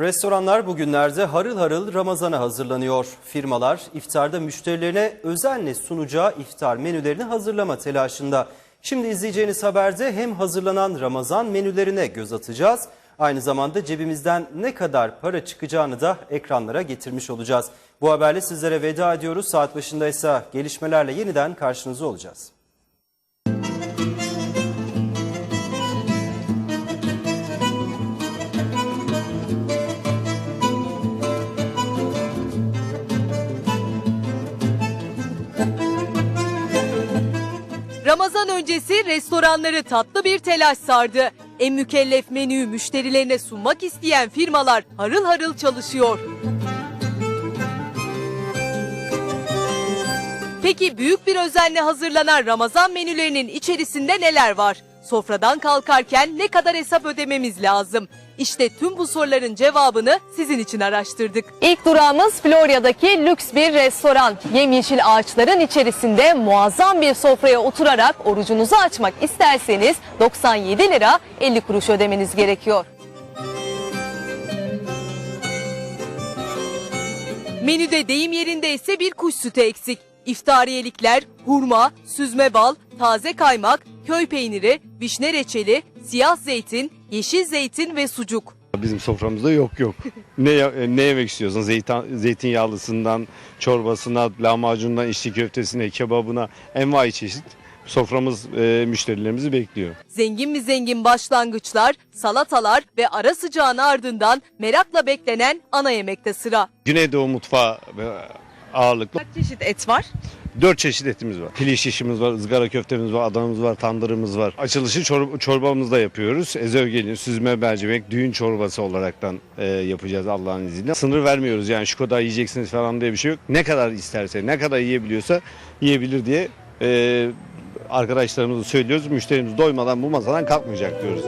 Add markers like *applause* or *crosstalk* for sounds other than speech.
Restoranlar bugünlerde harıl harıl Ramazan'a hazırlanıyor. Firmalar iftarda müşterilerine özenle sunacağı iftar menülerini hazırlama telaşında. Şimdi izleyeceğiniz haberde hem hazırlanan Ramazan menülerine göz atacağız. Aynı zamanda cebimizden ne kadar para çıkacağını da ekranlara getirmiş olacağız. Bu haberle sizlere veda ediyoruz. Saat başında ise gelişmelerle yeniden karşınızda olacağız. Ramazan öncesi restoranları tatlı bir telaş sardı. En mükellef menüyü müşterilerine sunmak isteyen firmalar harıl harıl çalışıyor. Peki büyük bir özenle hazırlanan Ramazan menülerinin içerisinde neler var? Sofradan kalkarken ne kadar hesap ödememiz lazım? İşte tüm bu soruların cevabını sizin için araştırdık. İlk durağımız Florya'daki lüks bir restoran. Yemyeşil ağaçların içerisinde muazzam bir sofraya oturarak orucunuzu açmak isterseniz 97 lira 50 kuruş ödemeniz gerekiyor. Menüde deyim yerinde ise bir kuş sütü eksik. İftariyelikler, hurma, süzme bal, taze kaymak, köy peyniri, vişne reçeli, siyah zeytin, yeşil zeytin ve sucuk. Bizim soframızda yok yok. *laughs* ne ne yemek istiyorsun? Zeytin zeytinyağlısından çorbasına, lahmacundan içli köftesine, kebabına envai çeşit soframız e, müşterilerimizi bekliyor. Zengin mi zengin başlangıçlar, salatalar ve ara sıcağın ardından merakla beklenen ana yemekte sıra. Güneydoğu mutfağı ağırlıklı. Kaç çeşit et var? Dört çeşit etimiz var. Piliç şişimiz var, ızgara köftemiz var, adanımız var, tandırımız var. Açılışı çor- çorbamızda yapıyoruz. Ezogelin, süzme mercimek, düğün çorbası olaraktan e, yapacağız Allah'ın izniyle. Sınır vermiyoruz yani şu kadar yiyeceksiniz falan diye bir şey yok. Ne kadar isterse, ne kadar yiyebiliyorsa yiyebilir diye e, arkadaşlarımıza söylüyoruz. Müşterimiz doymadan bu masadan kalkmayacak diyoruz.